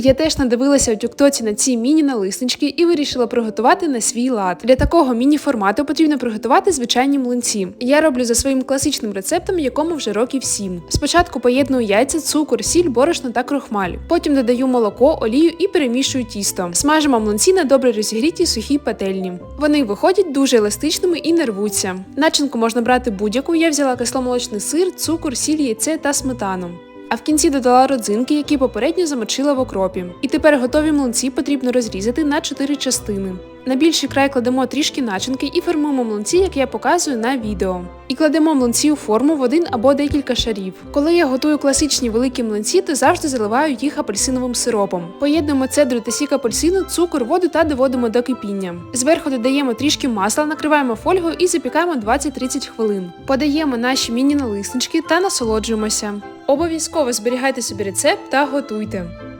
Я теж надивилася у тюктоці на ці міні-налиснички і вирішила приготувати на свій лад. Для такого міні-формату потрібно приготувати звичайні млинці. Я роблю за своїм класичним рецептом, якому вже років 7. Спочатку поєдную яйця, цукор, сіль, борошно та крохмаль. Потім додаю молоко, олію і перемішую тісто. Смажимо млинці на добре розігрітій сухій пательні. Вони виходять дуже еластичними і не рвуться. Начинку можна брати будь-яку. Я взяла кисломолочний сир, цукор, сіль, яйце та сметану. А в кінці додала родзинки, які попередньо замочила в окропі. І тепер готові млинці потрібно розрізати на 4 частини. На більший край кладемо трішки начинки і формуємо млинці, як я показую на відео. І кладемо млинці у форму в один або декілька шарів. Коли я готую класичні великі млинці, то завжди заливаю їх апельсиновим сиропом. Поєднуємо цедру та сік апельсину, цукор, воду та доводимо до кипіння. Зверху додаємо трішки масла, накриваємо фольгою і запікаємо 20-30 хвилин. Подаємо наші міні-налиснички та насолоджуємося. Обов'язково зберігайте собі рецепт та готуйте.